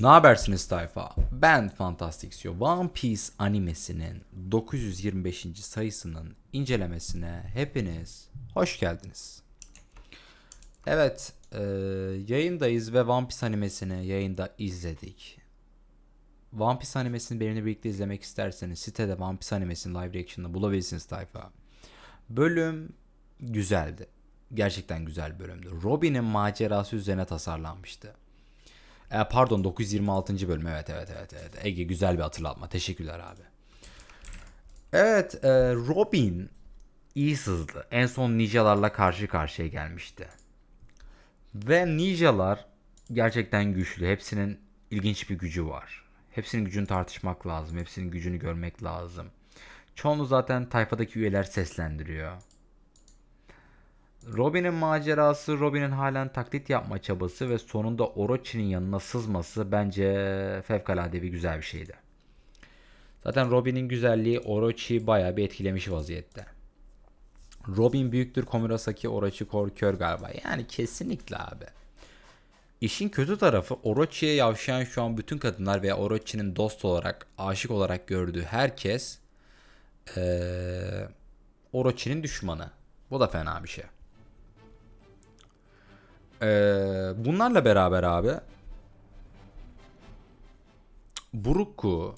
Ne habersiniz tayfa? Ben Fantastic One Piece animesinin 925. sayısının incelemesine hepiniz hoş geldiniz. Evet, e, yayındayız ve One Piece animesini yayında izledik. One Piece animesini benimle birlikte izlemek isterseniz sitede One Piece animesinin live reaction'ını bulabilirsiniz tayfa. Bölüm güzeldi. Gerçekten güzel bölümdü. Robin'in macerası üzerine tasarlanmıştı. E, pardon 926. bölüm evet evet evet evet. Ege güzel bir hatırlatma. Teşekkürler abi. Evet e, Robin iyi sızdı. En son ninjalarla karşı karşıya gelmişti. Ve ninjalar gerçekten güçlü. Hepsinin ilginç bir gücü var. Hepsinin gücünü tartışmak lazım. Hepsinin gücünü görmek lazım. Çoğunu zaten tayfadaki üyeler seslendiriyor. Robin'in macerası, Robin'in halen taklit yapma çabası ve sonunda Orochi'nin yanına sızması bence fevkalade bir güzel bir şeydi. Zaten Robin'in güzelliği Orochi'yi bayağı bir etkilemiş vaziyette. Robin büyüktür Komurasaki Orochi kor kör galiba. Yani kesinlikle abi. İşin kötü tarafı Orochi'ye yavşayan şu an bütün kadınlar veya Orochi'nin dost olarak, aşık olarak gördüğü herkes eee Orochi'nin düşmanı. Bu da fena bir şey. Ee, bunlarla beraber abi Burukku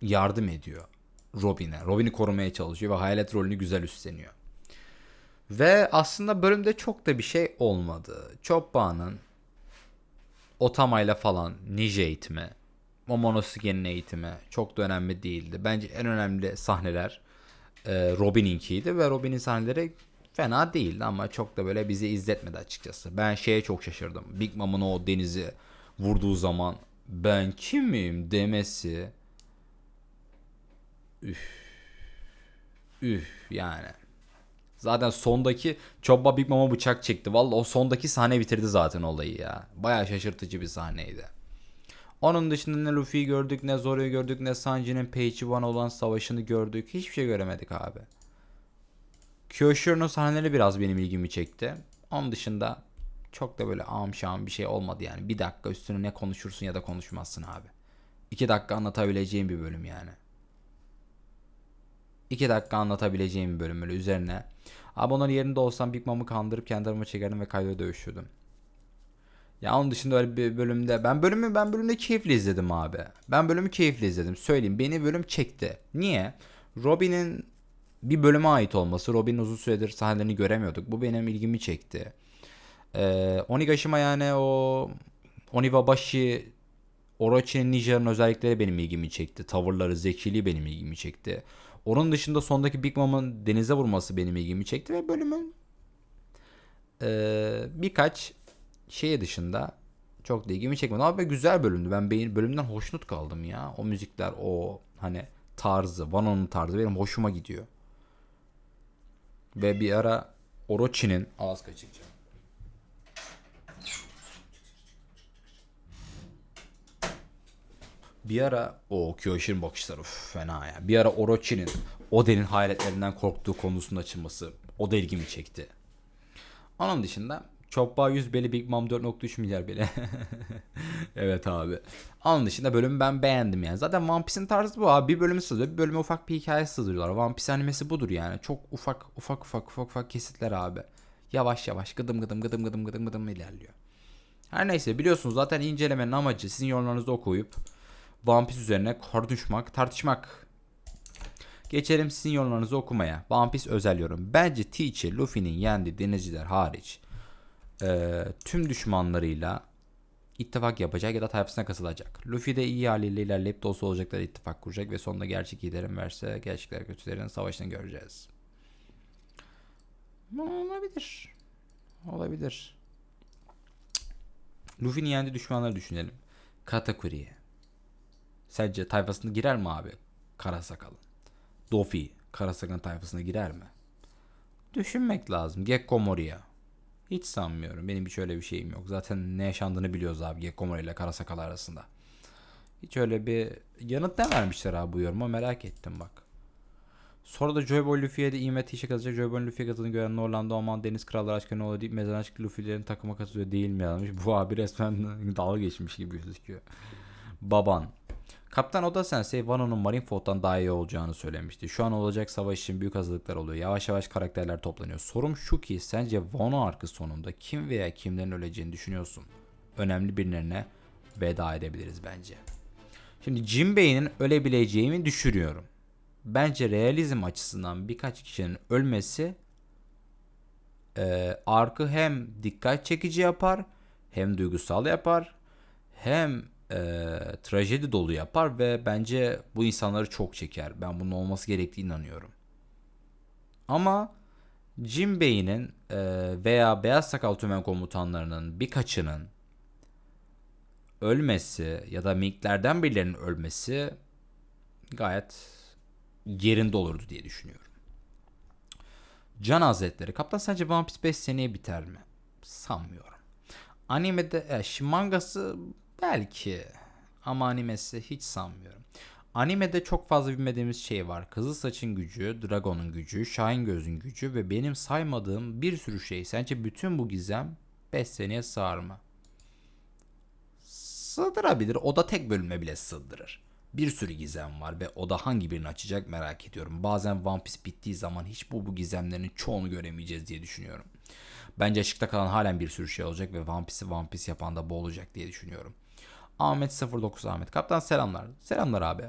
yardım ediyor Robin'e. Robin'i korumaya çalışıyor ve hayalet rolünü güzel üstleniyor. Ve aslında bölümde çok da bir şey olmadı. Choppa'nın Otama'yla falan ninja eğitimi, Momonosuke'nin eğitimi çok da önemli değildi. Bence en önemli sahneler e, Robin'inkiydi ve Robin'in sahneleri fena değildi ama çok da böyle bizi izletmedi açıkçası. Ben şeye çok şaşırdım. Big Mom'un o denizi vurduğu zaman ben kimim demesi üf üf yani. Zaten sondaki Choppa Big Mom'a bıçak çekti. Vallahi o sondaki sahne bitirdi zaten olayı ya. Baya şaşırtıcı bir sahneydi. Onun dışında ne Luffy'yi gördük, ne Zoro'yu gördük, ne Sanji'nin Page One olan savaşını gördük. Hiçbir şey göremedik abi. Kyoshiro'nun sahneleri biraz benim ilgimi çekti. Onun dışında çok da böyle ağam şağım bir şey olmadı yani. Bir dakika üstüne ne konuşursun ya da konuşmazsın abi. İki dakika anlatabileceğim bir bölüm yani. İki dakika anlatabileceğim bir bölüm böyle üzerine. Abi onların yerinde olsam Big Mom'u kandırıp kendi adıma çekerdim ve Kaido'ya dövüşürdüm. Ya onun dışında öyle bir bölümde ben bölümü ben bölümde keyifli izledim abi. Ben bölümü keyifli izledim. Söyleyeyim beni bölüm çekti. Niye? Robin'in bir bölüme ait olması. Robin'in uzun süredir sahnelerini göremiyorduk. Bu benim ilgimi çekti. Ee, Onigashima yani o Oniwabashi Orochi'nin Ninja'nın özellikleri benim ilgimi çekti. Tavırları, zekiliği benim ilgimi çekti. Onun dışında sondaki Big Mom'un denize vurması benim ilgimi çekti ve bölümün ee, birkaç şeye dışında çok da ilgimi çekmedi. Ama güzel bölümdü. Ben bölümden hoşnut kaldım ya. O müzikler, o hani tarzı, Wano'nun tarzı benim hoşuma gidiyor. Ve bir ara Orochi'nin ağız kaçıkça. Bir ara o Kyoshi'nin bakışları fena ya. Bir ara Orochi'nin Oden'in hayaletlerinden korktuğu konusunun açılması o da ilgimi çekti. Onun dışında Choppa 100 beli Big Mom 4.3 milyar beli. evet abi. Onun dışında bölümü ben beğendim yani. Zaten One Piece'in tarzı bu abi. Bir bölümü sığdırıyor. Bir bölüme ufak bir hikaye sığdırıyorlar. One Piece animesi budur yani. Çok ufak ufak ufak ufak ufak kesitler abi. Yavaş yavaş gıdım gıdım gıdım gıdım gıdım gıdım ilerliyor. Her neyse biliyorsunuz zaten incelemenin amacı sizin yorumlarınızı okuyup One Piece üzerine konuşmak, tartışmak. Geçelim sizin yorumlarınızı okumaya. One Piece özel yorum. Bence Teacher, Luffy'nin yendiği denizciler hariç e, tüm düşmanlarıyla ittifak yapacak ya da tayfasına katılacak. Luffy de iyi haliyle ilerleyip dost olacaklar ittifak kuracak ve sonunda gerçek iyilerin verse gerçekler kötülerin savaşını göreceğiz. Olabilir. Olabilir. Luffy'nin yendiği düşmanları düşünelim. Katakuri'ye. Sence tayfasına girer mi abi? Kara sakal. Dofi kara sakalın tayfasına girer mi? Düşünmek lazım. Gekko Moria. Hiç sanmıyorum. Benim hiç öyle bir şeyim yok. Zaten ne yaşandığını biliyoruz abi Gekko Moria ile kara sakal arasında. Hiç öyle bir yanıt ne vermişler abi bu yoruma merak ettim bak. Sonra da Joy Boy Luffy'ye de İmet işe katılacak. Joy Boy Luffy'ye katıldığını gören Orlando aman Deniz Kralları aşkına ne oluyor deyip mezar aşkı Luffy'lerin takıma katılıyor değil mi yazmış. Bu abi resmen dalga geçmiş gibi gözüküyor. Baban. Kaptan Oda Sensei Wano'nun Marineford'dan daha iyi olacağını söylemişti. Şu an olacak savaş için büyük hazırlıklar oluyor. Yavaş yavaş karakterler toplanıyor. Sorum şu ki sence Wano arkı sonunda kim veya kimlerin öleceğini düşünüyorsun? Önemli birilerine veda edebiliriz bence. Şimdi Jinbei'nin ölebileceğini düşünüyorum. Bence realizm açısından birkaç kişinin ölmesi e, arkı hem dikkat çekici yapar hem duygusal yapar hem e, trajedi dolu yapar ve bence bu insanları çok çeker. Ben bunun olması gerektiğine inanıyorum. Ama Jinbei'nin e, veya Beyaz Sakal Tümen komutanlarının birkaçının ölmesi ya da Minklerden birilerinin ölmesi gayet yerinde olurdu diye düşünüyorum. Can Hazretleri. Kaptan sence One Piece 5 seneye biter mi? Sanmıyorum. Animede, e, mangası belki ama animesi hiç sanmıyorum. Animede çok fazla bilmediğimiz şey var. Kızıl saçın gücü, Dragon'un gücü, Şahin gözün gücü ve benim saymadığım bir sürü şey. Sence bütün bu gizem 5 seneye sığar mı? Sığdırabilir. O da tek bölüme bile sığdırır. Bir sürü gizem var ve o da hangi birini açacak merak ediyorum. Bazen One Piece bittiği zaman hiç bu, bu gizemlerin çoğunu göremeyeceğiz diye düşünüyorum. Bence açıkta kalan halen bir sürü şey olacak ve One Piece'i One Piece yapan da bu olacak diye düşünüyorum. Ahmet 09 Ahmet. Kaptan selamlar. Selamlar abi.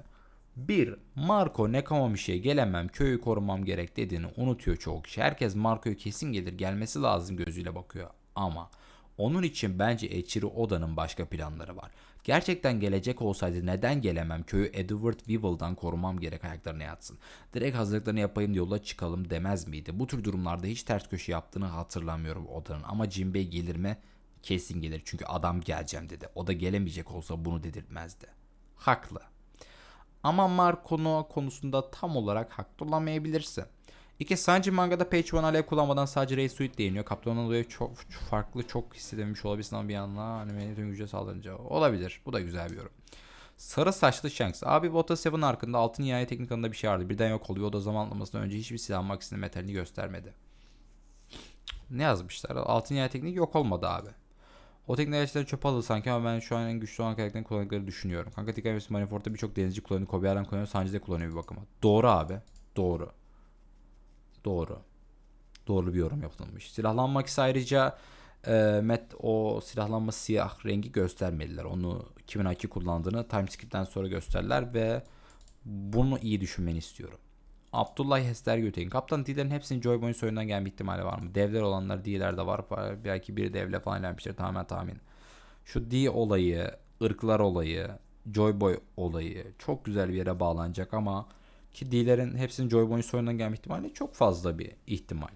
Bir, Marco Nekomamushi'ye gelemem, köyü korumam gerek dediğini unutuyor çoğu kişi. Herkes Marco'ya kesin gelir, gelmesi lazım gözüyle bakıyor. Ama onun için bence Eiichiro Oda'nın başka planları var. Gerçekten gelecek olsaydı neden gelemem köyü Edward Weevil'dan korumam gerek ayaklarına yatsın. Direkt hazırlıklarını yapayım yola çıkalım demez miydi? Bu tür durumlarda hiç ters köşe yaptığını hatırlamıyorum Oda'nın. Ama Jinbei gelir mi? Kesin gelir çünkü adam geleceğim dedi. O da gelemeyecek olsa bunu dedirtmezdi. Haklı. Ama Marco konusunda tam olarak haklı olamayabilirsin. İki Sanji mangada Page One alev kullanmadan sadece Ray Suit değiniyor. Kaptan dolayı çok farklı çok hissedemiş olabilirsin ama bir yandan animenin tüm güce sağlanınca olabilir. Bu da güzel bir yorum. Sarı saçlı Shanks. Abi Wota 7 arkında altın nihayet teknik alanında bir şey vardı. Birden yok oluyor. O da zamanlamasından önce hiçbir silah maksinin metalini göstermedi. Ne yazmışlar? Altın nihayet teknik yok olmadı abi. O teknik araçları çöpe aldı sanki ama ben şu an en güçlü olan karakterin kullandıklarını düşünüyorum. Kanka Tika ve Marineford'da birçok denizci kullanıyor. Kobe Aram kullanıyor. Sanji de kullanıyor bir bakıma. Doğru abi. Doğru. Doğru. Doğru bir yorum yapılmış. Silahlanmak ise ayrıca e, Met o silahlanma siyah rengi göstermediler. Onu 2002 kullandığını timeskip'ten sonra gösterdiler ve bunu iyi düşünmeni istiyorum. Abdullah Hester Götekin. Kaptan D'lerin hepsinin Joy Boy'un soyundan gelme ihtimali var mı? Devler olanlar D'ler de var. Belki bir devle falan gelmiştir. Tamamen tahmin. Şu D olayı, ırklar olayı, Joy Boy olayı çok güzel bir yere bağlanacak ama ki D'lerin hepsinin Joy Boy'un soyundan gelme ihtimali çok fazla bir ihtimal.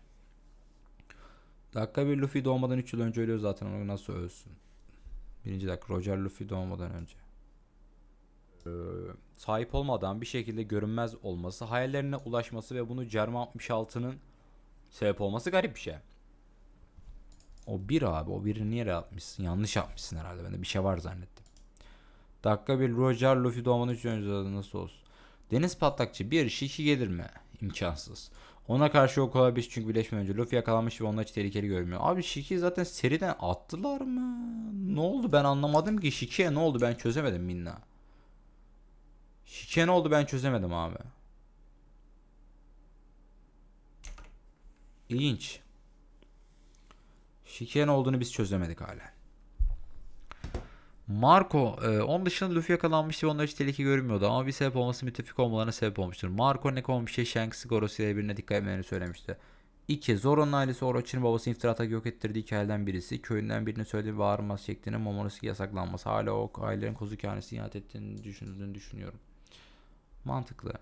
Dakika bir Luffy doğmadan 3 yıl önce ölüyor zaten onu nasıl ölsün? Birinci dakika Roger Luffy doğmadan önce. Ee, sahip olmadan bir şekilde görünmez olması, hayallerine ulaşması ve bunu Cerma 66'nın sebep olması garip bir şey. O bir abi, o biri niye yapmışsın? Yanlış yapmışsın herhalde. Ben de bir şey var zannettim. Dakika bir Roger Luffy doğmadan 3 yıl önce nasıl olsun? Deniz patlakçı bir şiki gelir mi? İmkansız. Ona karşı yok olabilir çünkü birleşme önce Luffy yakalanmış ve onlar hiç tehlikeli görmüyor. Abi Shiki zaten seriden attılar mı? Ne oldu ben anlamadım ki. Shiki'ye ne oldu ben çözemedim minna. Shiki'ye ne oldu ben çözemedim abi. İlginç. Shiki'ye ne olduğunu biz çözemedik hala. Marco, e, onun dışında Luffy yakalanmıştı ve onlar hiç tehlike görünmüyordu ama bir sebep olması müttefik olmalarına sebep olmuştur. Marco ne olmuş şey Shanks Gorosu ile birbirine dikkat etmelerini söylemişti. 2. Zoro'nun ailesi Orochi'nin babası iftira atak yok ettirdiği hikayeden birisi. Köyünden birinin söylediği bağırmaz şeklinin Momonosuke yasaklanması. Hala o ailelerin kozu kehanesi ihanet ettiğini düşündüğünü düşünüyorum. Mantıklı.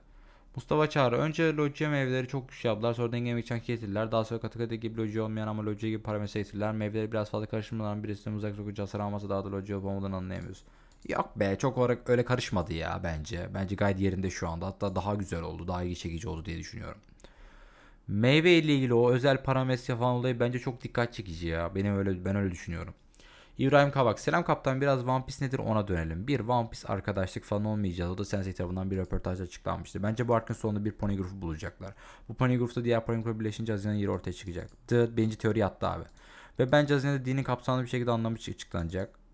Mustafa Çağrı. Önce lojya meyveleri çok güçlü yaptılar. Sonra dengemek için getirdiler. Daha sonra katı katı gibi lojya olmayan ama lojya gibi parametre getirdiler. Meyveleri biraz fazla karıştırmadan birisinden uzak sokucu hasar almasa daha da lojya olup olmadığını anlayamıyoruz. Yok be çok olarak öyle karışmadı ya bence. Bence gayet yerinde şu anda. Hatta daha güzel oldu. Daha ilgi çekici oldu diye düşünüyorum. Meyve ile ilgili o özel parametre falan olayı bence çok dikkat çekici ya. Benim öyle ben öyle düşünüyorum. İbrahim Kabak. Selam kaptan biraz One Piece nedir ona dönelim. Bir One Piece arkadaşlık falan olmayacağız. O da Sensei tarafından bir röportajda açıklanmıştı. Bence bu arkın sonunda bir Poneglyph'u bulacaklar. Bu Poneglyph'ta diğer Poneglyph'la birleşince Hazine'nin yeri ortaya çıkacak. Dı, birinci teori yattı abi. Ve bence Hazine'de dinin kapsamlı bir şekilde anlamı açıklanacak.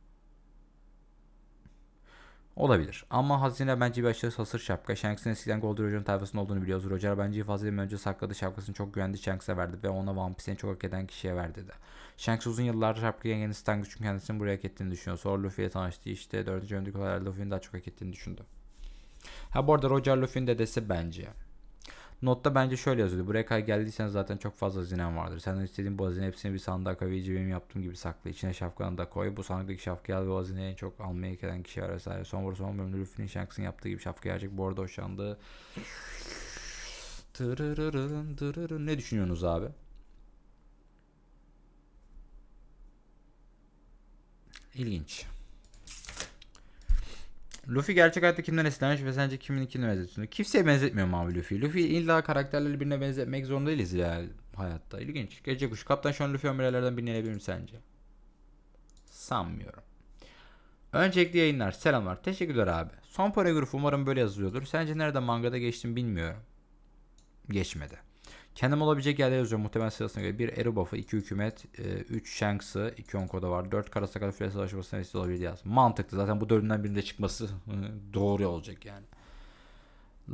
Olabilir. Ama hazine bence bir aşırı hasır şapka. Shanks'ın eskiden Gold Roger'ın tayfasında olduğunu biliyoruz. Roger bence ifade edilmeden önce sakladığı şapkasını çok güvendi Shanks'e verdi ve ona One Piece'ini çok hak eden kişiye verdi de. Shanks uzun yıllardır şapkayı yeni Stan çünkü kendisini buraya hak ettiğini düşünüyor. Sonra Luffy ile tanıştı işte. Dördüncü bölümdeki olaylarda Luffy'nin daha çok hak ettiğini düşündü. Ha bu arada Roger Luffy'nin dedesi bence. Notta bence şöyle yazıyordu. Buraya kadar geldiysen zaten çok fazla hazinen vardır. Senden istediğin bu hazine hepsini bir sandığa koy. iyice benim yaptığım gibi sakla. İçine şapkanı da koy. Bu sandıktaki şapkayı al ve hazineyi en çok almaya eden kişi var vesaire. Son vuru son bölümde Luffy'nin Shanks'ın yaptığı gibi şapkayı alacak. Bu arada o şandı. Tırırırın, tırırın. Ne düşünüyorsunuz abi? İlginç. Luffy gerçek hayatta kimden esinlenmiş ve sence kimin kimine benzetiyorsun? Kimseye benzetmiyorum abi Luffy. Luffy illa karakterleri birine benzetmek zorunda değiliz ya hayatta. İlginç. Gece kuş. Kaptan şu an Luffy ömrelerden birini elebilir mi sence? Sanmıyorum. Öncelikle yayınlar. Selamlar. Teşekkürler abi. Son paragraf umarım böyle yazıyordur. Sence nerede mangada geçtim bilmiyorum. Geçmedi. Kendim olabilecek yerler yazıyorum muhtemelen sırasına göre. 1 Eru buff'ı, 2 hükümet, 3 Shanks'ı, 2 Onko'da var. 4 Karasakal File Savaşması'na vesile olabilir yaz. Mantıklı. Zaten bu dördünden birinde çıkması doğru olacak yani.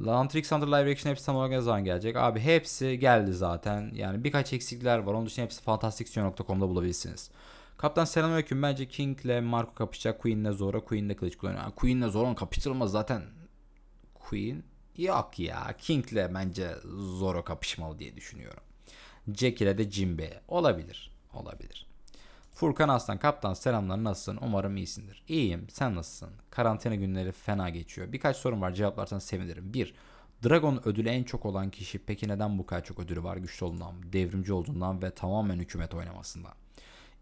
Lantrix Under Live Action hepsi tam olarak zaman gelecek? Abi hepsi geldi zaten. Yani birkaç eksikler var. Onun dışında hepsi fantastiksion.com'da bulabilirsiniz. Kaptan selamünaleyküm. Bence King ile Marco kapışacak. Queen ile Zora. Queen ile kılıç kullanıyor. Queen ile Zora'nın kapıştırılmaz zaten. Queen Yok ya. King'le bence Zoro kapışmalı diye düşünüyorum. Jack ile de Jinbe. Olabilir. Olabilir. Furkan Aslan kaptan selamlar nasılsın? Umarım iyisindir. İyiyim. Sen nasılsın? Karantina günleri fena geçiyor. Birkaç sorum var cevaplarsan sevinirim. 1. Dragon ödülü en çok olan kişi peki neden bu kadar çok ödülü var? Güçlü olduğundan, devrimci olduğundan ve tamamen hükümet oynamasından.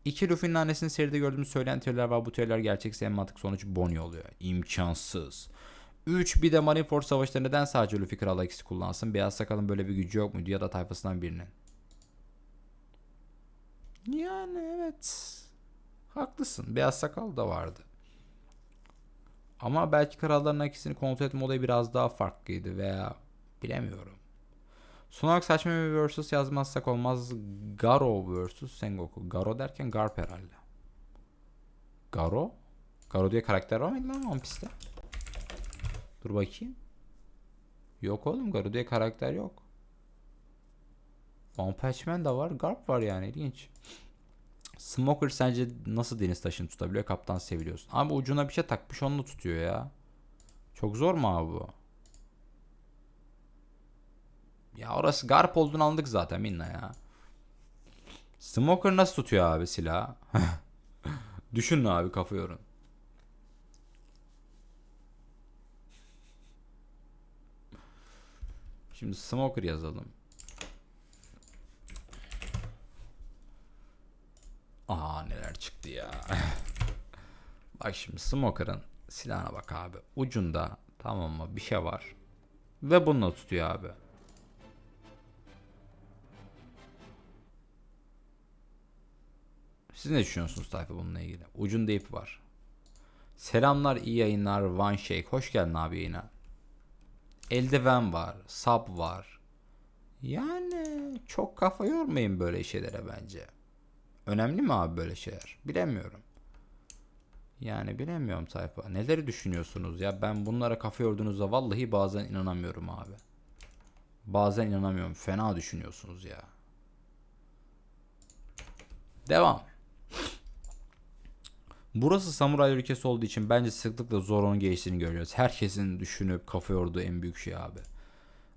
İki Luffy'nin annesini seride gördüğümüz söyleyen teoriler var. Bu teoriler gerçekse en mantık sonuç Bonnie oluyor. İmkansız. 3 bir de Marineford savaşta neden sadece Luffy Kral ikisi kullansın? Beyaz Sakal'ın böyle bir gücü yok muydu ya da tayfasından birinin? Yani evet. Haklısın. Beyaz Sakal da vardı. Ama belki kralların ikisini kontrol etme olayı biraz daha farklıydı veya bilemiyorum. Son olarak saçma bir versus yazmazsak olmaz. Garo versus Sengoku. Garo derken Garp herhalde. Garo? Garo diye karakter var mıydı lan One Piece'te? Dur bakayım. Yok oğlum Garuda karakter yok. One Punch Man da var. Garp var yani ilginç. Smoker sence nasıl deniz taşını tutabiliyor? Kaptan seviliyorsun. Abi ucuna bir şey takmış onu tutuyor ya. Çok zor mu abi bu? Ya orası Garp olduğunu anladık zaten Minna ya. Smoker nasıl tutuyor abi silah? Düşünün abi kafa yorun. Şimdi smoker yazalım. Aa neler çıktı ya. bak şimdi smoker'ın silahına bak abi. Ucunda tamam mı bir şey var. Ve bununla tutuyor abi. Siz ne düşünüyorsunuz tayfa bununla ilgili? Ucunda ip var. Selamlar iyi yayınlar One Shake. Hoş geldin abi yayına eldiven var, sap var. Yani çok kafa yormayın böyle şeylere bence. Önemli mi abi böyle şeyler? Bilemiyorum. Yani bilemiyorum sayfa. Neleri düşünüyorsunuz ya? Ben bunlara kafa yorduğunuzda vallahi bazen inanamıyorum abi. Bazen inanamıyorum. Fena düşünüyorsunuz ya. Devam. Burası samuray ülkesi olduğu için bence sıklıkla Zoro'nun geçtiğini görüyoruz. Herkesin düşünüp kafa yorduğu en büyük şey abi.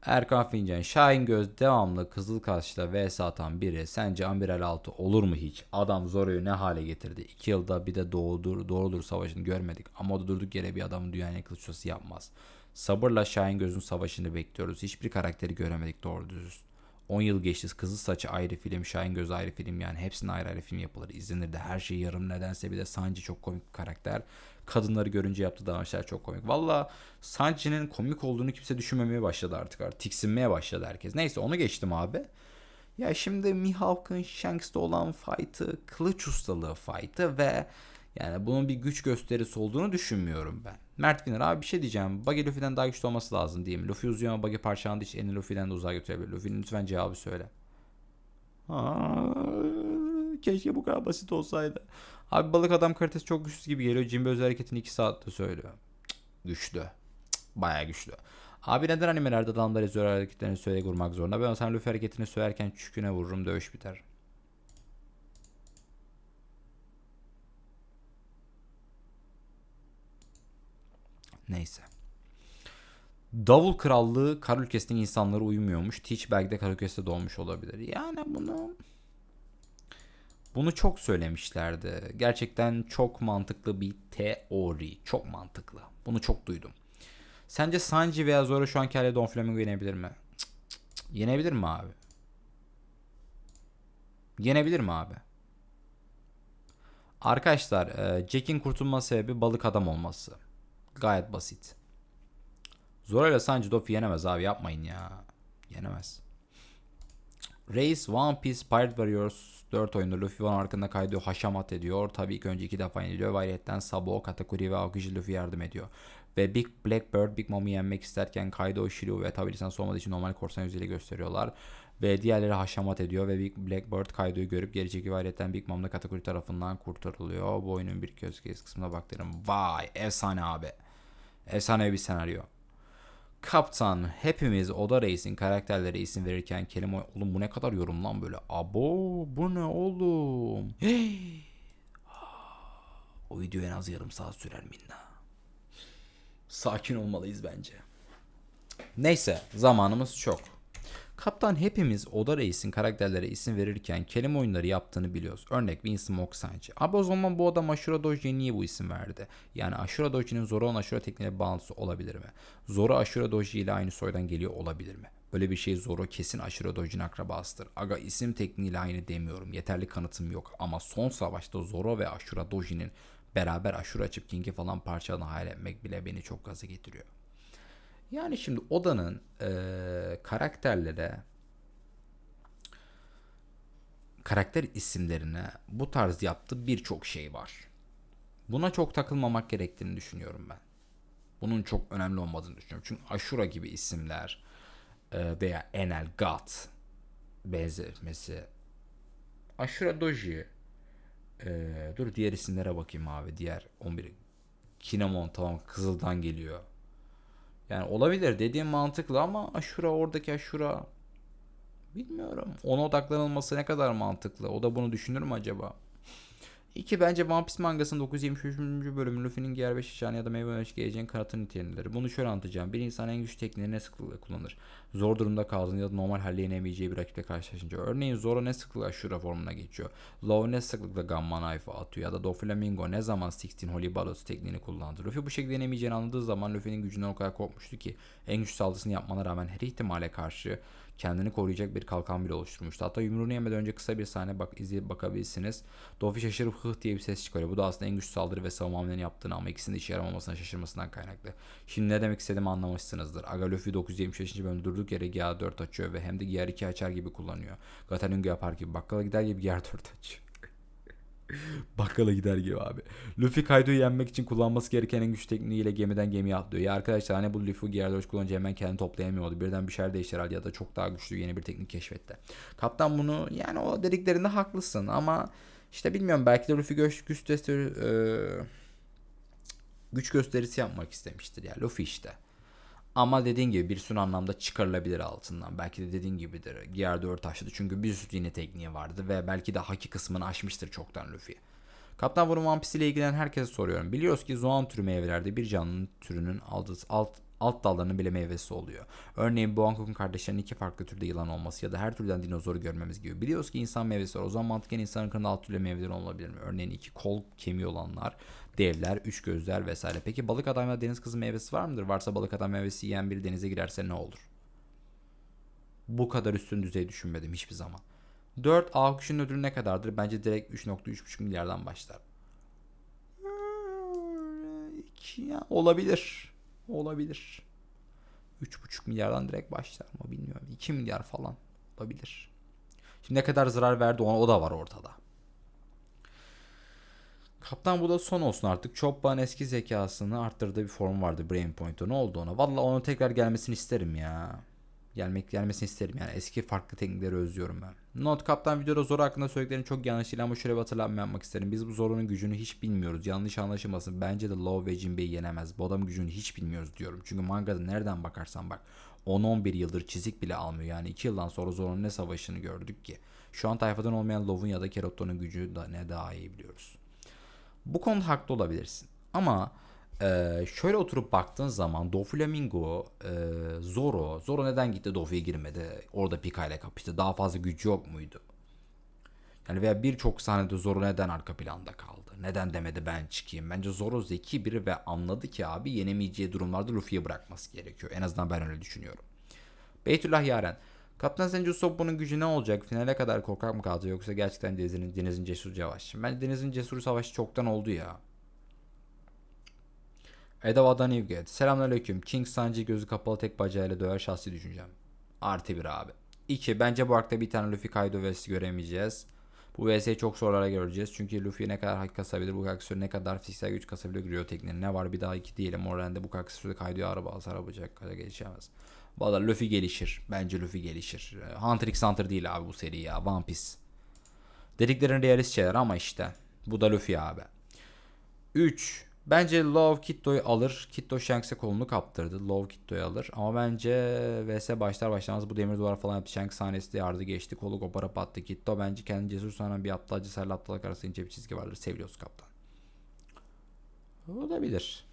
Erkan Fincan, Şahin Göz devamlı Kızıl Kaş'la vs atan biri sence Amiral Altı olur mu hiç? Adam Zoro'yu ne hale getirdi? 2 yılda bir de doğudur, doğrudur savaşını görmedik. Ama o da durduk yere bir adamın dünyanın kılıç yapmaz. Sabırla Şahin Göz'ün savaşını bekliyoruz. Hiçbir karakteri göremedik doğru düz. 10 yıl geçti. Kızıl Saçı ayrı film, Şahin Göz ayrı film yani hepsinin ayrı ayrı film yapılır. izlenir de her şey yarım nedense bir de Sanji çok komik bir karakter. Kadınları görünce yaptığı davranışlar çok komik. Valla Sanji'nin komik olduğunu kimse düşünmemeye başladı artık. artık. Tiksinmeye başladı herkes. Neyse onu geçtim abi. Ya şimdi Mihawk'ın Shanks'te olan fight'ı kılıç ustalığı fight'ı ve yani bunun bir güç gösterisi olduğunu düşünmüyorum ben. Mert Winner abi bir şey diyeceğim. Buggy Luffy'den daha güçlü olması lazım mi? Luffy uzuyor ama Buggy parçalandığı için elini Luffy'den de uzağa götürebilir. Luffy'nin lütfen cevabı söyle. Aa, keşke bu kadar basit olsaydı. Abi balık adam kalitesi çok güçsüz gibi geliyor. Jimbe özel hareketini 2 saatte söylüyor. Cık, güçlü. Cık, bayağı güçlü. Abi neden animelerde adamlar zor hareketlerini söyle vurmak zorunda? Ben sen Luffy hareketini söylerken çüküne vururum dövüş biter. Neyse. Davul Krallığı kar ülkesinin insanları uyumuyormuş. Teach belki de kar ülkesinde doğmuş olabilir. Yani bunu bunu çok söylemişlerdi. Gerçekten çok mantıklı bir teori. Çok mantıklı. Bunu çok duydum. Sence Sanji veya Zoro şu anki haliyle Don Flamingo yenebilir mi? Yenebilir mi abi? Yenebilir mi abi? Arkadaşlar e, Jack'in kurtulma sebebi balık adam olması. Gayet basit. Zoro ile Sanji Luffy yenemez abi yapmayın ya. Yenemez. Race, One Piece, Pirate Warriors 4 oyunda Luffy One arkında kaydıyor, haşamat ediyor. Tabii ilk önce iki defa yeniliyor. Ve Sabo, Katakuri ve Aokiji Luffy yardım ediyor. Ve Big Blackbird, Big Mom'u yenmek isterken Kaido, Shiryu ve tabi lisans olmadığı için normal korsan yüzeyle gösteriyorlar. Ve diğerleri haşamat ediyor ve Big Blackbird Kaido'yu görüp geri çekiyor. Ayrıca Big Mom da Katakuri tarafından kurtarılıyor. Bu oyunun bir göz kısmına baktım. Vay efsane abi. Efsane bir senaryo. Kaptan hepimiz Oda Reis'in karakterlere isim verirken kelime oğlum bu ne kadar yorum lan böyle. Abo bu ne oğlum. Hey. O video en az yarım saat sürer minna. Sakin olmalıyız bence. Neyse zamanımız çok. Kaptan hepimiz Oda Reis'in karakterlere isim verirken kelime oyunları yaptığını biliyoruz. Örnek Winston Sanji. Abi o zaman bu adam Ashura Doji'ye niye bu isim verdi? Yani Ashura Doji'nin Zoro'nun Ashura tekniğine bağlantısı olabilir mi? Zoro Ashura Doji ile aynı soydan geliyor olabilir mi? Böyle bir şey Zoro kesin Ashura Doji'nin akrabasıdır. Aga isim tekniğiyle aynı demiyorum. Yeterli kanıtım yok. Ama son savaşta Zoro ve Ashura Doji'nin beraber Ashura açıp King'i falan parçalarını hayal etmek bile beni çok gaza getiriyor. Yani şimdi Oda'nın e, karakterlere karakter isimlerine bu tarz yaptığı birçok şey var. Buna çok takılmamak gerektiğini düşünüyorum ben. Bunun çok önemli olmadığını düşünüyorum. Çünkü Ashura gibi isimler e, veya Enel, God benzetmesi. Ashura Doji e, dur diğer isimlere bakayım abi. Diğer 11 Kinemon tamam Kızıl'dan geliyor. Yani olabilir dediğim mantıklı ama aşura oradaki aşura bilmiyorum. Ona odaklanılması ne kadar mantıklı? O da bunu düşünür mü acaba? İki bence One Piece mangasının 923. bölümü Luffy'nin giyer 5 işanı ya da meyve öneş geleceğin kanatın nitelileri. Bunu şöyle anlatacağım. Bir insan en güçlü tekniğini ne sıklıkla kullanır? Zor durumda kaldığında ya da normal halde yenemeyeceği bir rakiple karşılaşınca. Örneğin Zoro ne sıklıkla Ashura formuna geçiyor? Law ne sıklıkla Gamma Knife'ı atıyor? Ya da Doflamingo ne zaman 16 Holy Ballots tekniğini kullandı? Luffy bu şekilde yenemeyeceğini anladığı zaman Luffy'nin gücünden o kadar korkmuştu ki en güçlü saldırısını yapmana rağmen her ihtimale karşı kendini koruyacak bir kalkan bile oluşturmuştu. Hatta yumruğunu yemeden önce kısa bir sahne bak izleyip bakabilirsiniz. Dolphy şaşırıp hıh diye bir ses çıkarıyor. Bu da aslında en güçlü saldırı ve savunma hamlelerini yaptığını ama ikisinin de işe yaramamasına şaşırmasından kaynaklı. Şimdi ne demek istediğimi anlamışsınızdır. Aga Luffy 975. bölümde durduk yere GA4 açıyor ve hem de GR2 açar gibi kullanıyor. Gatenunga yapar gibi bakkala gider gibi GR4 açıyor. Bakkala gider gibi abi. Luffy Kaido'yu yenmek için kullanması gereken en güç tekniğiyle gemiden gemiye atlıyor. Ya arkadaşlar hani bu Luffy 4 kullanınca hemen kendini toplayamıyordu. Birden bir şeyler değişti herhalde ya da çok daha güçlü yeni bir teknik keşfetti. Kaptan bunu yani o dediklerinde haklısın ama işte bilmiyorum belki de Luffy güç, güç gösteri, e, güç gösterisi yapmak istemiştir ya Luffy işte. Ama dediğin gibi bir sürü anlamda çıkarılabilir altından. Belki de dediğin gibidir. Gear 4 taşıdı çünkü bir sürü yine tekniği vardı ve belki de haki kısmını aşmıştır çoktan Luffy. Kaptan Burun One Piece ile ilgilenen herkese soruyorum. Biliyoruz ki zoan türü meyvelerde bir canlının türünün alt, alt, alt dallarının bile meyvesi oluyor. Örneğin bu Hankook'un kardeşlerinin iki farklı türde yılan olması ya da her türden dinozoru görmemiz gibi. Biliyoruz ki insan meyvesi var. O zaman mantıken insanın kanında alt türlü meyveleri olabilir mi? Örneğin iki kol kemiği olanlar, devler, üç gözler vesaire. Peki balık adam ya deniz kızı meyvesi var mıdır? Varsa balık adam meyvesi yiyen biri denize girerse ne olur? Bu kadar üstün düzey düşünmedim hiçbir zaman. 4 A kuşun ödülü ne kadardır? Bence direkt 3.3.5 milyardan başlar. Ya, olabilir. Olabilir. 3.5 milyardan direkt başlar mı bilmiyorum. 2 milyar falan olabilir. Şimdi ne kadar zarar verdi ona o da var ortada. Kaptan bu da son olsun artık. Choppa'nın eski zekasını arttırdığı bir form vardı Brain Point'u. Ne oldu ona? Valla onun tekrar gelmesini isterim ya. Gelmek gelmesini isterim yani. Eski farklı teknikleri özlüyorum ben. Not Kaptan videoda Zoro hakkında söylediklerim çok yanlış değil ama şöyle bir hatırlatma yapmak isterim. Biz bu Zoro'nun gücünü hiç bilmiyoruz. Yanlış anlaşılmasın. Bence de Law ve Jinbei yenemez. Bu adamın gücünü hiç bilmiyoruz diyorum. Çünkü mangada nereden bakarsan bak 10-11 yıldır çizik bile almıyor. Yani 2 yıldan sonra Zoro'nun ne savaşını gördük ki. Şu an tayfadan olmayan Law'un ya da Keroto'nun gücü da ne daha iyi biliyoruz. Bu konuda haklı olabilirsin. Ama e, şöyle oturup baktığın zaman Doflamingo, e, Zoro, Zoro neden gitti Dofi'ye girmedi? Orada Pika ile kapıştı. Daha fazla gücü yok muydu? Yani veya birçok sahnede Zoro neden arka planda kaldı? Neden demedi ben çıkayım? Bence Zoro zeki biri ve anladı ki abi yenemeyeceği durumlarda Luffy'ye bırakması gerekiyor. En azından ben öyle düşünüyorum. Beytullah Yaren. Kaptan sence Usopp'un gücü ne olacak? Finale kadar korkak mı kaldı yoksa gerçekten Deniz'in, Deniz'in cesur savaş? Bence Deniz'in cesur savaşı çoktan oldu ya. Edava'dan Newgate. Selamünaleyküm. King Sanji gözü kapalı tek bacağıyla döver şahsi düşüncem. Artı bir abi. 2. Bence bu arkta bir tane Luffy Kaido vs göremeyeceğiz. Bu vs'yi çok zorlara göreceğiz. Çünkü Luffy ne kadar hak kasabilir, bu kadar ne kadar fiziksel güç kasabilir görüyor tekniğini. Ne var bir daha iki diyelim. Oranda bu sürede Kaido'ya araba hasar yapacak kadar gelişemez. Valla Luffy gelişir. Bence Luffy gelişir. Hunter x Hunter değil abi bu seri ya. One Piece. Dediklerin realist şeyler ama işte. Bu da Luffy abi. 3. Bence Love Kitto'yu alır. Kitto Shanks'e kolunu kaptırdı. Love Kitto'yu alır. Ama bence VS başlar başlamaz bu demir duvar falan yaptı. Shanks sahnesi yardı geçti. Kolu koparıp attı Kitto. Bence kendi cesur sonra bir aptal cesaretli aptallık arasında ince bir çizgi vardır. Seviyoruz kaptan. Olabilir.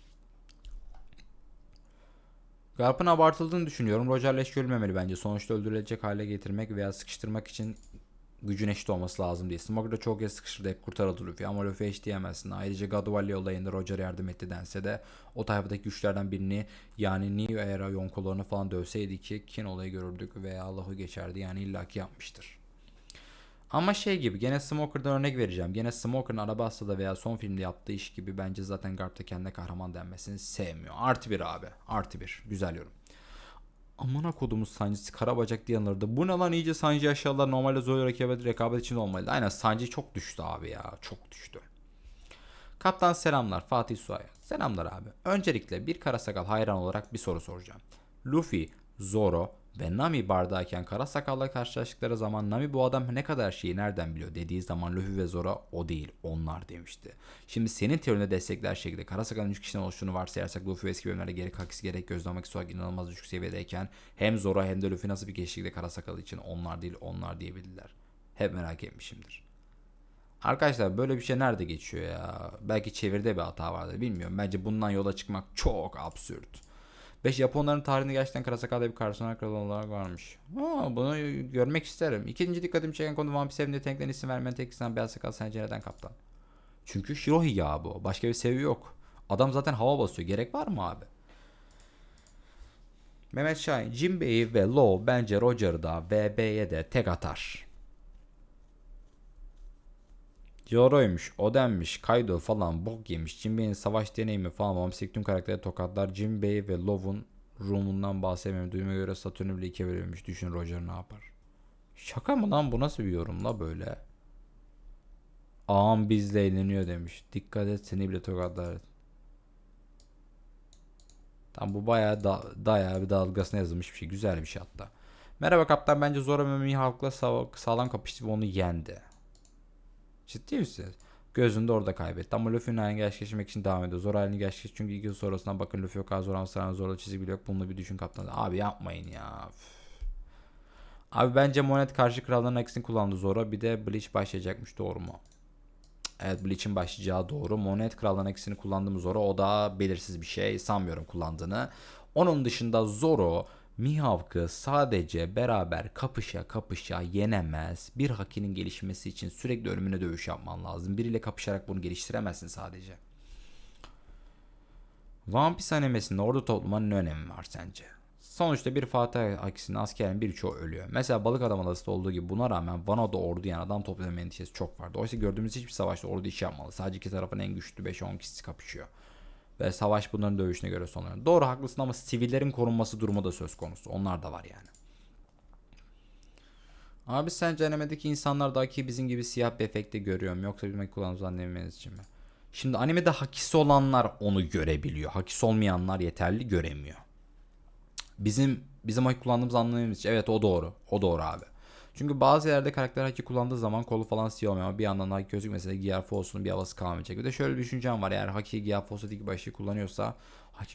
Garp'ın abartıldığını düşünüyorum. Roger Leş ölmemeli bence. Sonuçta öldürülecek hale getirmek veya sıkıştırmak için gücün eşit olması lazım diye. Smoker da çok kez sıkıştırdı hep kurtarıldı Luffy ama Luffy eş diyemezsin. Ayrıca God Valley olayında Roger yardım etti dense de o tayfadaki güçlerden birini yani New Era Yonkolarını falan dövseydi ki kin olayı görürdük veya Allah'ı geçerdi yani illaki yapmıştır. Ama şey gibi gene Smoker'dan örnek vereceğim. Gene Smoker'ın Arabasta'da veya son filmde yaptığı iş gibi bence zaten Garp'ta kendine kahraman denmesini sevmiyor. Artı bir abi. Artı bir. Güzel yorum. Amına kodumuz Sancı'sı karabacak diyenlerde bu ne lan iyice Sancı aşağılar normalde zor rekabet, rekabet için olmalıydı. Aynen Sancı çok düştü abi ya çok düştü. Kaptan selamlar Fatih Suaya. Selamlar abi. Öncelikle bir Karasakal hayran olarak bir soru soracağım. Luffy, Zoro ve Nami bardayken kara sakalla karşılaştıkları zaman Nami bu adam ne kadar şeyi nereden biliyor dediği zaman Luffy ve Zoro o değil onlar demişti. Şimdi senin teorine destekler şekilde kara sakalın 3 kişiden oluştuğunu varsayarsak Luffy ve eski bölümlerde gerek Hakisi gerek gözlemek olarak inanılmaz düşük seviyedeyken hem Zoro hem de Luffy nasıl bir şekilde kara sakal için onlar değil onlar diyebilirler. Hep merak etmişimdir. Arkadaşlar böyle bir şey nerede geçiyor ya? Belki çeviride bir hata vardır bilmiyorum. Bence bundan yola çıkmak çok absürt. 5 Japonların tarihinde gerçekten Karasakal'da bir personel kralı olarak varmış. Aa, bunu görmek isterim. İkinci dikkatimi çeken konu One Piece evinde tanklerin isim vermeyen tek insan Beyaz Sakal sence neden kaptan? Çünkü Shirohi ya bu. Başka bir seviye yok. Adam zaten hava basıyor. Gerek var mı abi? Mehmet Şahin, Jinbei ve Law bence Roger'da VB'ye de tek atar. Yoro'ymuş, Oden'miş, Kaido falan bok yemiş. Jinbei'nin savaş deneyimi falan Vamsik tüm karakteri tokatlar. Jinbei ve Lov'un Room'undan bahsetmiyorum. Duyuma göre Saturn'u bile ikiye bölünmüş. Düşün Roger ne yapar? Şaka mı lan bu nasıl bir yorum la böyle? Ağam bizle eğleniyor demiş. Dikkat et seni bile tokatlar. Tam bu bayağı da, dayağı bir dalgasına yazılmış bir şey. Güzel bir şey hatta. Merhaba kaptan bence Zoro Memi'yi halkla sağ, sağlam kapıştı ve onu yendi. Ciddi misiniz? Gözünde orada kaybetti. Ama Luffy'nin halini gerçekleştirmek için devam ediyor. Zor halini gerçekleştir çünkü iki yıl sonrasına bakın Luffy kadar zor ama zorla çizgi bile yok. Bunu bir düşün kaptan. Abi yapmayın ya. Abi bence Monet karşı kralların aksini kullandı Zora. Bir de Bleach başlayacakmış doğru mu? Evet Bleach'in başlayacağı doğru. Monet kralların aksini kullandı mı Zoro? O da belirsiz bir şey. Sanmıyorum kullandığını. Onun dışında Zoro Mihawk'ı sadece beraber kapışa kapışa yenemez. Bir hakinin gelişmesi için sürekli ölümüne dövüş yapman lazım. Biriyle kapışarak bunu geliştiremezsin sadece. One Piece animesinde ordu toplamanın ne önemi var sence? Sonuçta bir Fatih aksine askerin birçoğu ölüyor. Mesela Balık Adam Adası'da olduğu gibi buna rağmen Wano'da ordu yani adam toplama endişesi çok vardı. Oysa gördüğümüz hiçbir savaşta ordu iş yapmalı. Sadece iki tarafın en güçlü 5-10 kişisi kapışıyor. Ve savaş bunların dövüşüne göre sonlanıyor. Doğru haklısın ama sivillerin korunması durumu da söz konusu. Onlar da var yani. Abi sence animedeki insanlar dahi bizim gibi siyah bir efekte görüyor mu? Yoksa bizim kullandığımız annemeniz için mi? Şimdi animede hakisi olanlar onu görebiliyor. Hakisi olmayanlar yeterli göremiyor. Bizim bizim haki kullandığımız anlamamız için evet o doğru. O doğru abi. Çünkü bazı yerde karakter haki kullandığı zaman kolu falan siyah ama bir yandan haki gözükmese de Gear Force'un bir havası kalmayacak. Bir de şöyle bir düşüncem var eğer haki Gear Force'u dik başı kullanıyorsa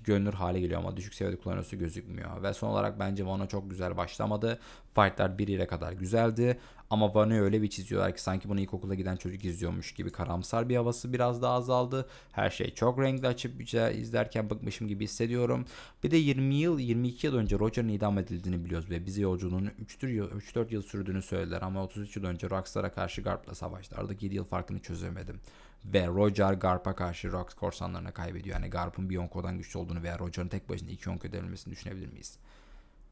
görünür hale geliyor ama düşük seviyede kullanıyorsa gözükmüyor. Ve son olarak bence Wano çok güzel başlamadı. Fightlar 1 ile kadar güzeldi. Ama Wano'yu öyle bir çiziyorlar ki sanki bunu ilkokula giden çocuk izliyormuş gibi karamsar bir havası biraz daha azaldı. Her şey çok renkli açıp izlerken bıkmışım gibi hissediyorum. Bir de 20 yıl 22 yıl önce Roger'ın idam edildiğini biliyoruz ve bize yolculuğunun 3-4 yıl, 3-4 yıl sürdüğünü söylediler ama 33 yıl önce Rockstar'a karşı Garp'la savaştı. Aradaki 7 yıl farkını çözemedim. Ve Roger Garp'a karşı Rock korsanlarına kaybediyor. Yani Garp'ın bir Yonko'dan güçlü olduğunu veya Roger'ın tek başına iki Yonko devrilmesini düşünebilir miyiz?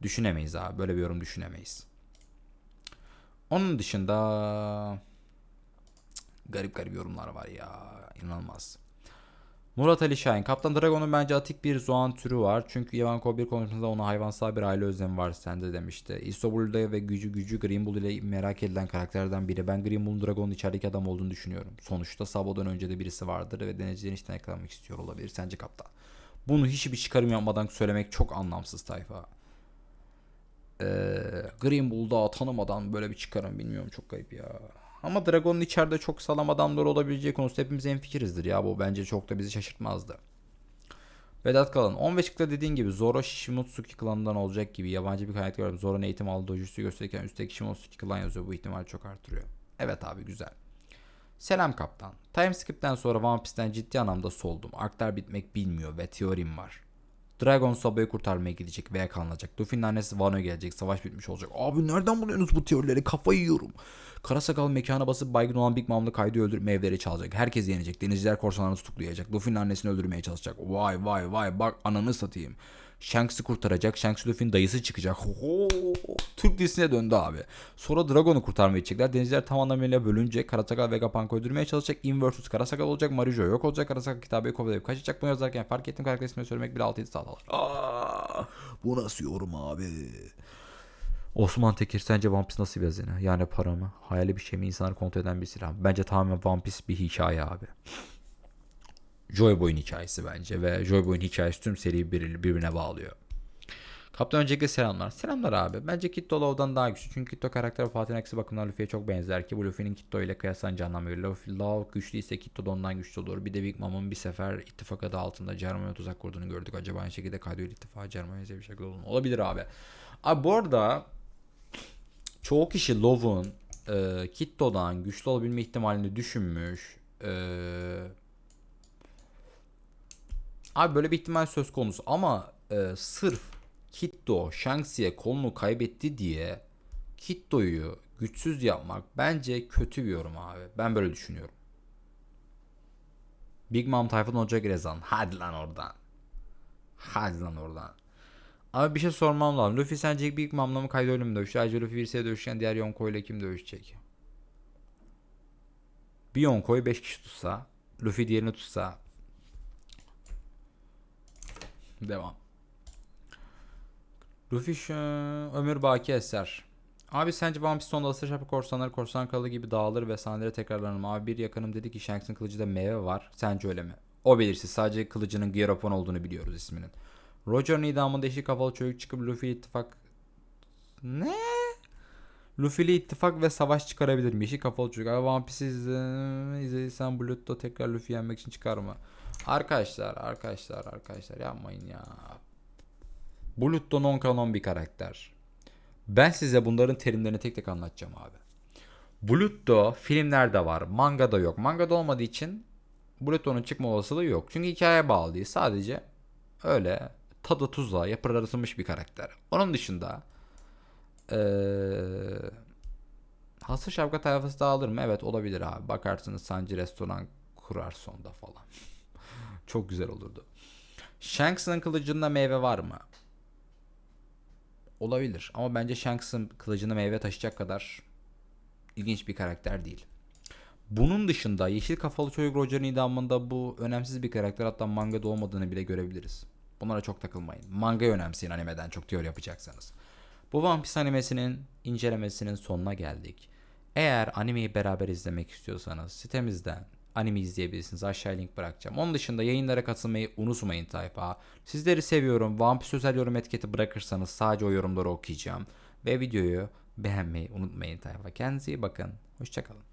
Düşünemeyiz abi. Böyle bir yorum düşünemeyiz. Onun dışında garip garip yorumlar var ya. inanılmaz. Murat Ali Şahin. Kaptan Dragon'un bence atik bir zoan türü var. Çünkü Ivankov bir konusunda ona hayvansal bir aile özlemi var sende demişti. Isobul'da ve gücü gücü Green Bull ile merak edilen karakterlerden biri. Ben Green Bull'un Dragon'un içerideki adam olduğunu düşünüyorum. Sonuçta Sabo'dan önce de birisi vardır ve denizcilerin içten yakalanmak istiyor olabilir. Sence kaptan? Bunu hiçbir çıkarım yapmadan söylemek çok anlamsız tayfa. Ee, Green Bull'da tanımadan böyle bir çıkarım bilmiyorum çok kayıp ya. Ama Dragon'un içeride çok sağlam adamlar olabileceği konusunda hepimiz enfikirizdir ya. Bu bence çok da bizi şaşırtmazdı. Vedat Kalan 15 kıta dediğin gibi Zoro Shimotsuki klanından olacak gibi yabancı bir kaynak gördüm. Zoro'nun eğitim aldığı dojüsü gösterirken üstteki Shimotsuki klan yazıyor. Bu ihtimal çok artırıyor. Evet abi güzel. Selam kaptan. Timeskip'ten sonra One Piece'ten ciddi anlamda soldum. Arklar bitmek bilmiyor ve teorim var. Dragon Sabo'yu kurtarmaya gidecek veya yakalanacak. Luffy'nin annesi Wano'ya gelecek. Savaş bitmiş olacak. Abi nereden buluyorsunuz bu teorileri? Kafayı yiyorum. Karasakal mekana basıp baygın olan Big Mom'la kaydı öldürüp meyveleri çalacak. Herkes yenecek. Denizciler korsanlarını tutuklayacak. Luffy'nin annesini öldürmeye çalışacak. Vay vay vay bak ananı satayım. Shanks'ı kurtaracak. Shanks Luffy'nin dayısı çıkacak. Ho, Türk dizisine döndü abi. Sonra Dragon'u kurtarmaya gidecekler. Denizciler tam anlamıyla bölünecek. Karasakal Vegapunk'ı öldürmeye çalışacak. Inversus Karasakal olacak. Marijo yok olacak. Karasakal kitabı kovalayıp kaçacak. Bunu yazarken fark ettim karakter ismini söylemek bile 6-7 saat alır. Bu nasıl yorum abi? Osman Tekir sence One Piece nasıl bir hazine? Yani para mı? Hayali bir şey mi? İnsanları kontrol eden bir silah mı? Bence tamamen One Piece bir hikaye abi. Joy Boy'un hikayesi bence ve Joy Boy'un hikayesi tüm seriyi bir, birbirine bağlıyor. Kaptan öncelikle selamlar. Selamlar abi. Bence Kitto Law'dan daha güçlü. Çünkü Kitto karakteri Fatih'in aksi bakımdan Luffy'ye çok benzer ki bu Luffy'nin Kitto ile kıyaslanınca anlam veriyor. Luffy Law güçlü ise Kitto da ondan güçlü olur. Bir de Big Mom'un bir sefer ittifak adı altında Jarmo'ya tuzak kurduğunu gördük. Acaba aynı şekilde Kaido ile ittifak Jarmo'ya bir şekilde olur mu? Olabilir abi. Abi bu arada çoğu kişi Law'un e, Kitto'dan güçlü olabilme ihtimalini düşünmüş. Eee Abi böyle bir ihtimal söz konusu ama e, sırf Kitto Shanksi'ye kolunu kaybetti diye Kitto'yu güçsüz yapmak bence kötü bir yorum abi. Ben böyle düşünüyorum. Big Mom Tayfun olacak Rezan. Hadi lan oradan. Hadi lan oradan. Abi bir şey sormam lazım. Luffy sence Big Mom'la mı Kaido mi dövüşecek? Ayrıca Luffy birisiyle dövüşürken diğer Yonko ile kim dövüşecek? Bir Yonko'yu 5 kişi tutsa, Luffy diğerini tutsa Devam. Şu Ömür Baki Eser. Abi sence One Piece sonunda Asır korsanları korsan kralı gibi dağılır ve sahneleri tekrarlanır mı? Abi bir yakınım dedi ki Shanks'ın kılıcında meyve var. Sence öyle mi? O belirsiz. Sadece kılıcının Gyaropon olduğunu biliyoruz isminin. Roger'ın idamında eşi kafalı çocuk çıkıp Luffy ittifak... Ne? Luffy ile ittifak ve savaş çıkarabilir mi? Yeşil kafalı çocuk. Abi One Piece izle... izlediysen Bluto tekrar Luffy yenmek için çıkar mı? Arkadaşlar, arkadaşlar, arkadaşlar yapmayın ya. Bluto non kanon bir karakter. Ben size bunların terimlerini tek tek anlatacağım abi. Bluto filmlerde var, mangada yok. Mangada olmadığı için Bluto'nun çıkma olasılığı yok. Çünkü hikaye bağlı değil. Sadece öyle tadı tuzla yapılarısılmış bir karakter. Onun dışında ee, Hasır şapka tayfası dağılır mı? Evet olabilir abi. Bakarsınız Sanji restoran kurar sonda falan. Çok güzel olurdu. Shanks'ın kılıcında meyve var mı? Olabilir ama bence Shanks'ın kılıcına meyve taşıyacak kadar ilginç bir karakter değil. Bunun dışında yeşil kafalı çocuk Roger'ın idamında bu önemsiz bir karakter hatta mangada olmadığını bile görebiliriz. Bunlara çok takılmayın. Mangayı önemseyin animeden çok teori yapacaksanız. Bu One Piece animesinin incelemesinin sonuna geldik. Eğer animeyi beraber izlemek istiyorsanız sitemizden anime izleyebilirsiniz. Aşağıya link bırakacağım. Onun dışında yayınlara katılmayı unutmayın tayfa. Sizleri seviyorum. One Piece özel yorum etiketi bırakırsanız sadece o yorumları okuyacağım. Ve videoyu beğenmeyi unutmayın tayfa. Kendinize iyi bakın. Hoşçakalın.